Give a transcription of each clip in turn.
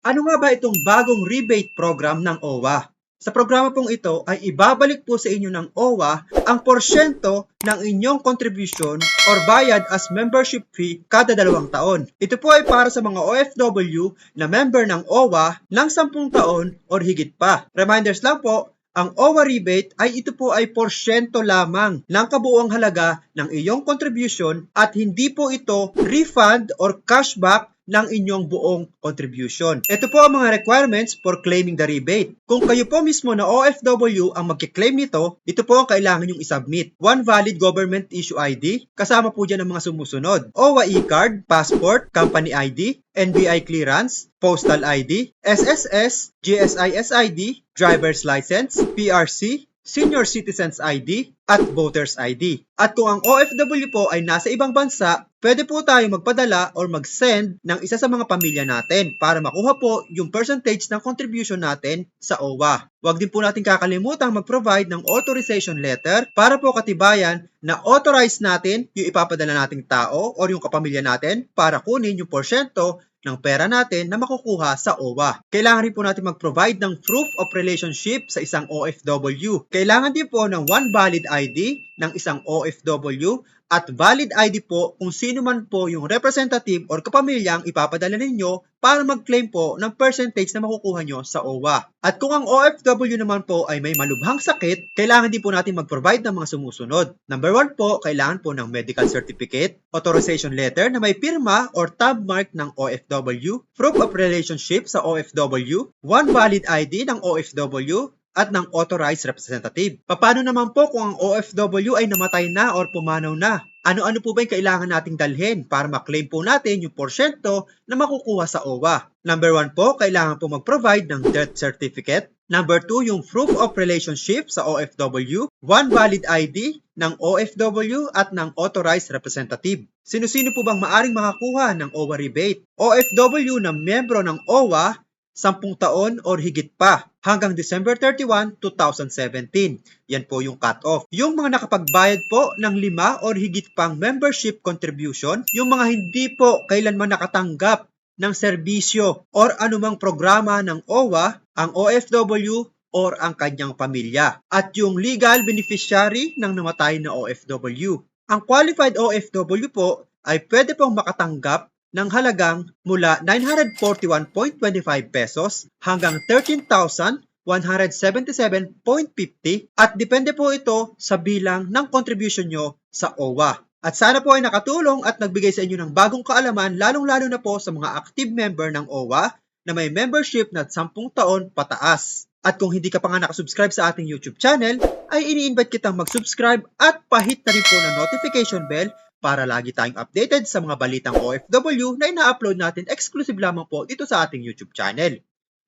Ano nga ba itong bagong rebate program ng OWA? Sa programa pong ito ay ibabalik po sa inyo ng OWA ang porsyento ng inyong contribution or bayad as membership fee kada dalawang taon. Ito po ay para sa mga OFW na member ng OWA ng 10 taon or higit pa. Reminders lang po, ang OWA rebate ay ito po ay porsyento lamang ng kabuuang halaga ng iyong contribution at hindi po ito refund or cashback ng inyong buong contribution. Ito po ang mga requirements for claiming the rebate. Kung kayo po mismo na OFW ang magkiklaim nito, ito po ang kailangan yung isubmit. One valid government issue ID, kasama po dyan ang mga sumusunod. OWA e-card, passport, company ID, NBI clearance, postal ID, SSS, GSIS ID, driver's license, PRC, Senior Citizens ID at Voters ID. At kung ang OFW po ay nasa ibang bansa, pwede po tayo magpadala or mag-send ng isa sa mga pamilya natin para makuha po yung percentage ng contribution natin sa OWA. Huwag din po natin kakalimutang mag-provide ng authorization letter para po katibayan na authorized natin yung ipapadala nating tao or yung kapamilya natin para kunin yung porsyento ng pera natin na makukuha sa OWA. Kailangan rin po natin mag-provide ng proof of relationship sa isang OFW. Kailangan din po ng one valid ID ng isang OFW at valid ID po kung sino man po yung representative or kapamilyang ipapadala ninyo para mag-claim po ng percentage na makukuha nyo sa OWA. At kung ang OFW naman po ay may malubhang sakit, kailangan din po natin mag-provide ng mga sumusunod. Number one po, kailangan po ng medical certificate, authorization letter na may pirma or tab mark ng OFW, proof of relationship sa OFW, one valid ID ng OFW, at ng authorized representative. Paano naman po kung ang OFW ay namatay na or pumanaw na? Ano-ano po ba yung kailangan nating dalhin para maklaim po natin yung porsyento na makukuha sa OWA? Number one po, kailangan po mag-provide ng death certificate. Number two, yung proof of relationship sa OFW. One valid ID ng OFW at ng authorized representative. Sino-sino po bang maaring makakuha ng OWA rebate? OFW na membro ng OWA 10 taon or higit pa hanggang December 31, 2017. Yan po yung cut-off. Yung mga nakapagbayad po ng 5 or higit pang membership contribution, yung mga hindi po kailanman nakatanggap ng serbisyo or anumang programa ng OWA, ang OFW or ang kanyang pamilya. At yung legal beneficiary ng namatay na OFW. Ang qualified OFW po ay pwede pong makatanggap ng halagang mula 941.25 pesos hanggang 13,177.50 at depende po ito sa bilang ng contribution nyo sa OWA. At sana po ay nakatulong at nagbigay sa inyo ng bagong kaalaman lalong-lalo na po sa mga active member ng OWA na may membership na 10 taon pataas. At kung hindi ka pa nga nakasubscribe sa ating YouTube channel, ay ini-invite kitang mag-subscribe at pahit na rin po ng notification bell para lagi tayong updated sa mga balitang OFW na ina-upload natin exclusive lamang po dito sa ating YouTube channel.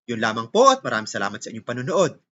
Yun lamang po at maraming salamat sa inyong panonood.